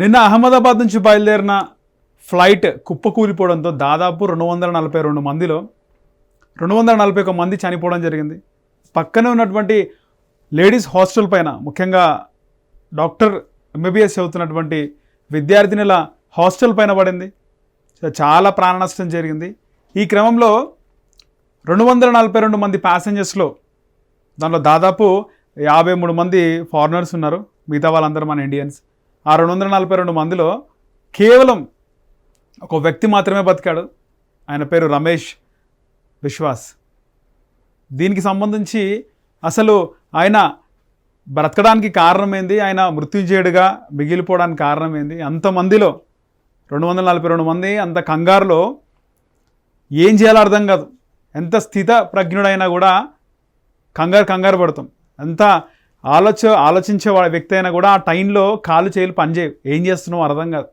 నిన్న అహ్మదాబాద్ నుంచి బయలుదేరిన ఫ్లైట్ కుప్పకూలిపోవడంతో దాదాపు రెండు వందల నలభై రెండు మందిలో రెండు వందల నలభై ఒక మంది చనిపోవడం జరిగింది. పక్కనే ఉన్నటువంటి లేడీస్ హాస్టల్ పైన ముఖ్యంగా డాక్టర్ ఎంబీబీఎస్ చదువుతున్నటువంటి విద్యార్థినుల హాస్టల్ పైన పడింది. చాలా ప్రాణ నష్టం జరిగింది. ఈ క్రమంలో రెండు వందల నలభై రెండు మంది ప్యాసింజర్స్లో దానిలో దాదాపు యాభై మూడు మంది ఫారినర్స్ ఉన్నారు. మిగతా వాళ్ళందరూ మన ఇండియన్స్. ఆ రెండు వందల నలభై రెండు మందిలో కేవలం ఒక వ్యక్తి మాత్రమే బతికాడు. ఆయన పేరు రమేష్ విశ్వాస్. దీనికి సంబంధించి అసలు ఆయన బ్రతకడానికి కారణం ఏంది ఆయన మృత్యుంజయుడిగా మిగిలిపోవడానికి కారణం ఏంది అంతమందిలో రెండు వందల నలభై రెండు మంది అంత కంగారులో ఏం చేయాలో అర్థం కాదు. ఎంత స్థిత ప్రజ్ఞుడైనా కూడా కంగారు కంగారు పడతాం. ఎంత ఆలోచ ఆలోచించే వ్యక్తి అయినా కూడా ఆ టైంలో కాలు చేయలు పనిచేయవు. ఏం చేస్తున్నావు అర్థం కాదు.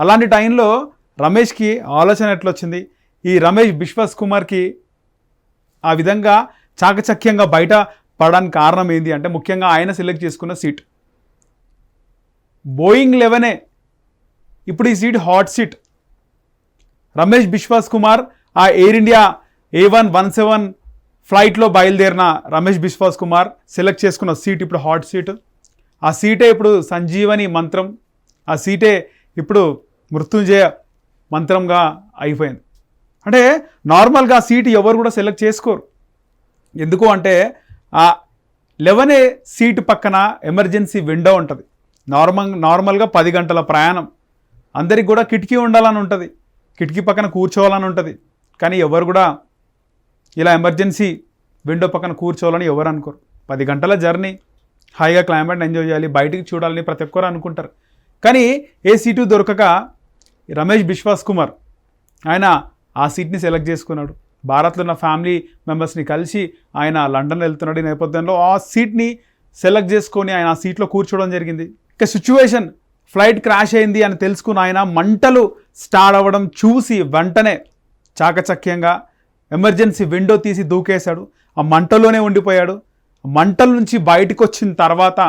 అలాంటి టైంలో రమేష్కి ఆలోచన ఎట్లొచ్చింది? ఈ రమేష్ బిశ్వాస్ కుమార్కి ఆ విధంగా చాకచక్యంగా బయట పడడానికి కారణం ఏంటి అంటే ముఖ్యంగా ఆయన సెలెక్ట్ చేసుకున్న సీట్. బోయింగ్ లెవెనే ఇప్పుడు ఈ seat hot seat. Ramesh Biswas Kumar ఆ Air India A one one seven ఫ్లైట్లో బయలుదేరిన రమేష్ బిశ్వాస్ కుమార్ సెలెక్ట్ చేసుకున్న సీట్ ఇప్పుడు హాట్ సీట్ ఆ సీటే ఇప్పుడు సంజీవని మంత్రం. ఆ సీటే ఇప్పుడు మృత్యుంజయ మంత్రంగా అయిపోయింది. అంటే నార్మల్గా ఆ సీటు ఎవరు కూడా సెలెక్ట్ చేసుకోరు. ఎందుకు అంటే ఆ లెవెన్ ఏ సీట్ పక్కన ఎమర్జెన్సీ విండో ఉంటుంది. నార్మల్ నార్మల్గా పది గంటల ప్రయాణం. అందరికి కూడా కిటికీ ఉండాలని ఉంటుంది. కిటికీ పక్కన కూర్చోవాలని ఉంటుంది. కానీ ఎవరు కూడా ఇలా ఎమర్జెన్సీ విండో పక్కన కూర్చోవాలని ఎవరు అనుకోరు. పది గంటల జర్నీ హాయిగా క్లైమేట్ ఎంజాయ్ చేయాలి బయటికి చూడాలని ప్రతి ఒక్కరు అనుకుంటారు. కానీ ఏ సీటు దొరకక రమేష్ బిశ్వాస్ కుమార్ ఆయన ఆ సీట్ని సెలెక్ట్ చేసుకున్నాడు. భారత్లో ఉన్న ఫ్యామిలీ మెంబర్స్ని కలిసి ఆయన లండన్ వెళ్తున్నాడు ఈ నేపథ్యంలో. ఆ సీట్ని సెలెక్ట్ చేసుకొని ఆయన ఆ సీట్లో కూర్చోవడం జరిగింది. ఇక సిచ్యువేషన్ ఫ్లైట్ క్రాష్ అయింది అని తెలుసుకున్న ఆయన మంటలు స్టార్ట్ అవ్వడం చూసి వెంటనే చాకచక్యంగా ఎమర్జెన్సీ విండో తీసి దూకేశాడు. ఆ మంటలోనే ఉండిపోయాడు. మంటల నుంచి బయటకు వచ్చిన తర్వాత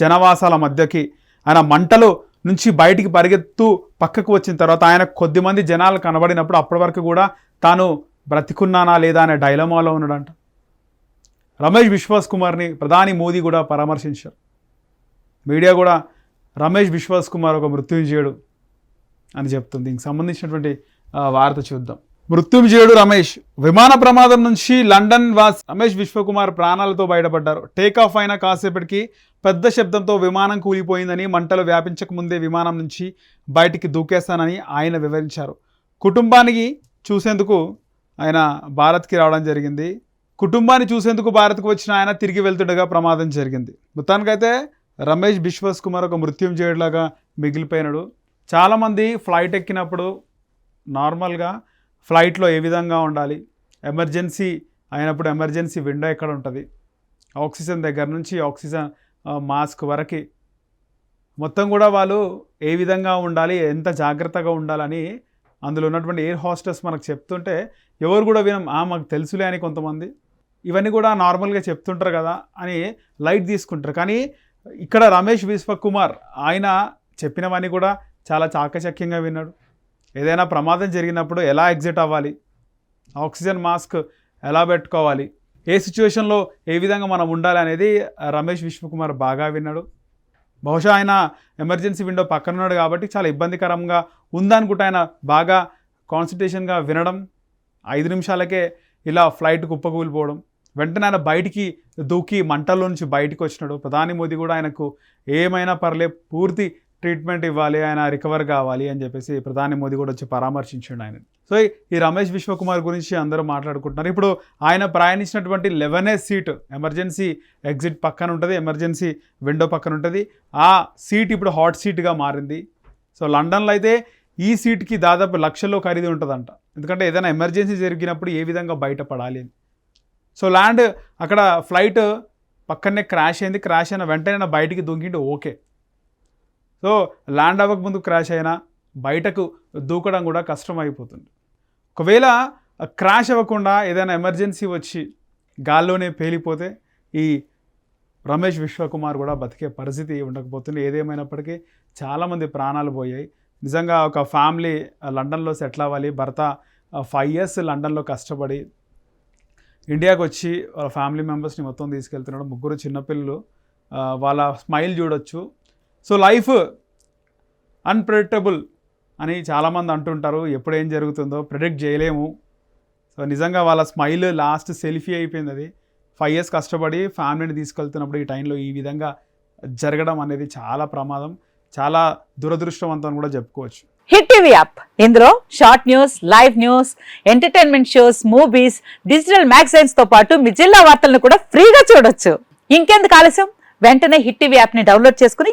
జనవాసాల మధ్యకి ఆయన మంటలో నుంచి బయటికి పరిగెత్తు పక్కకు వచ్చిన తర్వాత ఆయన కొద్దిమంది జనాలు కనబడినప్పుడు అప్పటి వరకు కూడా తాను బ్రతికున్నానా లేదా అనే డైలమాలో ఉన్నాడంట. రమేష్ విశ్వాస్ కుమార్ని ప్రధాని మోదీ కూడా పరామర్శించారు. మీడియా కూడా రమేష్ విశ్వాస్ కుమార్ ఒక మృత్యుంజయుడు అని చెప్తుంది. దీనికి సంబంధించినటువంటి వార్త చూద్దాం. మృత్యుంజయుడు రమేష్. విమాన ప్రమాదం నుంచి లండన్ వాస్ రమేష్ విశ్వకుమార్ ప్రాణాలతో బయటపడ్డారు. టేక్ ఆఫ్ అయిన కాసేపటికి పెద్ద శబ్దంతో విమానం కూలిపోయిందని మంటలు వ్యాపించక ముందే విమానం నుంచి బయటికి దూకేస్తానని ఆయన వివరించారు. కుటుంబానికి చూసేందుకు ఆయన భారత్కి రావడం జరిగింది. కుటుంబాన్ని చూసేందుకు భారత్కు వచ్చిన ఆయన తిరిగి వెళ్తుండగా ప్రమాదం జరిగింది. మొత్తానికైతే రమేష్ బిశ్వాస్ కుమార్ ఒక మృత్యుంజయుడిలాగా మిగిలిపోయినాడు. చాలామంది ఫ్లైట్ ఎక్కినప్పుడు నార్మల్గా ఫ్లైట్లో ఏ విధంగా ఉండాలి? ఎమర్జెన్సీ అయినప్పుడు ఎమర్జెన్సీ విండో ఎక్కడ ఉంటుంది? ఆక్సిజన్ దగ్గర నుంచి ఆక్సిజన్ మాస్క్ వరకు. మొత్తం కూడా వాళ్ళు ఏ విధంగా ఉండాలి? ఎంత జాగ్రత్తగా ఉండాలని అందులో ఉన్నటువంటి ఎయిర్ హాస్టెస్ మనకు చెప్తుంటే ఎవరు కూడా వినం "ఆ, మాకు తెలుసులే అని కొంతమంది. ఇవన్నీ కూడా నార్మల్గా చెప్తుంటారు కదా అని లైట్ తీసుకుంటారు. కానీ ఇక్కడ రమేష్ విశ్వకుమార్ ఆయన చెప్పినవన్నీ కూడా చాలా చాకచక్యంగా విన్నాడు. ఏదైనా ప్రమాదం జరిగినప్పుడు ఎలా ఎగ్జిట్ అవ్వాలి? ఆక్సిజన్ మాస్క్ ఎలా పెట్టుకోవాలి? ఏ సిచ్యువేషన్లో ఏ విధంగా మనం ఉండాలి అనేది రమేష్ విశ్వకుమార్ బాగా విన్నాడు. బహుశా ఆయన ఎమర్జెన్సీ విండో పక్కన ఉన్నాడు కాబట్టి చాలా ఇబ్బందికరంగా ఉందనుకుంటే ఆయన బాగా కాన్సన్ట్రేషన్గా వినడం ఐదు నిమిషాలకే ఇలా ఫ్లైట్ కుప్పకూలిపోవడం వెంటనే ఆయన బయటికి దూకి మంటల్లో నుంచి బయటకు వచ్చినాడు. ప్రధాని మోదీ కూడా ఆయనకు ఏమైనా పర్లే పూర్తి ట్రీట్మెంట్ ఇవ్వాలి ఆయన రికవర్ కావాలి అని చెప్పేసి ప్రధాని మోదీ కూడా వచ్చి పరామర్శించాడు ఆయన. సో ఈ- రమేష్ విశ్వకుమార్ గురించి అందరూ మాట్లాడుకుంటున్నారు. ఇప్పుడు ఆయన ప్రయాణించినటువంటి eleven A seat emergency exit పక్కన ఉంటుంది ఎమర్జెన్సీ విండో పక్కన ఉంటుంది. ఆ సీట్ ఇప్పుడు హాట్ సీట్గా మారింది. సో లండన్లో అయితే ఈ సీట్కి దాదాపు లక్షల్లో ఖరీదు ఉంటుందంట. ఎందుకంటే ఏదైనా ఎమర్జెన్సీ జరిగినప్పుడు ఏ విధంగా బయటపడాలి అని. సో ల్యాండ్ అక్కడ ఫ్లైట్ పక్కనే క్రాష్ అయింది. క్రాష్ అయిన వెంటనే బయటికి దూకింటే ఓకే. సో ల్యాండ్ అవ్వక ముందు క్రాష్ అయినా బయటకు దూకడం కూడా కష్టం అయిపోతుంది ఒకవేళ క్రాష్ అవ్వకుండా ఏదైనా ఎమర్జెన్సీ వచ్చి గాల్లోనే పేలిపోతే ఈ రమేష్ విశ్వకుమార్ కూడా బతికే పరిస్థితి ఉండకపోతుంది. ఏదేమైనప్పటికీ చాలామంది ప్రాణాలు పోయాయి. నిజంగా ఒక ఫ్యామిలీ లండన్లో సెటిల్ అవ్వాలి. భర్త ఫైవ్ ఇయర్స్ లండన్లో కష్టపడి ఇండియాకి వచ్చి వాళ్ళ ఫ్యామిలీ మెంబర్స్ని మొత్తం తీసుకెళ్తున్నాడు. ముగ్గురు చిన్నపిల్లలు. వాళ్ళ స్మైల్ చూడొచ్చు. సో లైఫ్ అన్ప్రెడిక్టబుల్ అని చాలామంది అంటుంటారు. ఎప్పుడు ఏం జరుగుతుందో ప్రిడిక్ట్ చేయలేము. సో నిజంగా వాళ్ళ స్మైల్ లాస్ట్ సెల్ఫీ అయిపోయింది అది. ఫైవ్ ఇయర్స్ కష్టపడి ఫ్యామిలీని తీసుకెళ్తున్నప్పుడు ఈ టైంలో ఈ విధంగా జరగడం అనేది చాలా ప్రమాదం. చాలా దురదృష్టవంతం అని కూడా చెప్పుకోవచ్చు. Hit TV app. ఇందులో short news live news entertainment shows movies digital మ్యాగజైన్స్తో పాటు మీ జిల్లా వార్తలను కూడా ఫ్రీగా చూడొచ్చు. ఇంకెందుకు ఆలస్యం? వెంటనే హిట్ టీవీ యాప్ని డౌన్లోడ్ చేసుకుని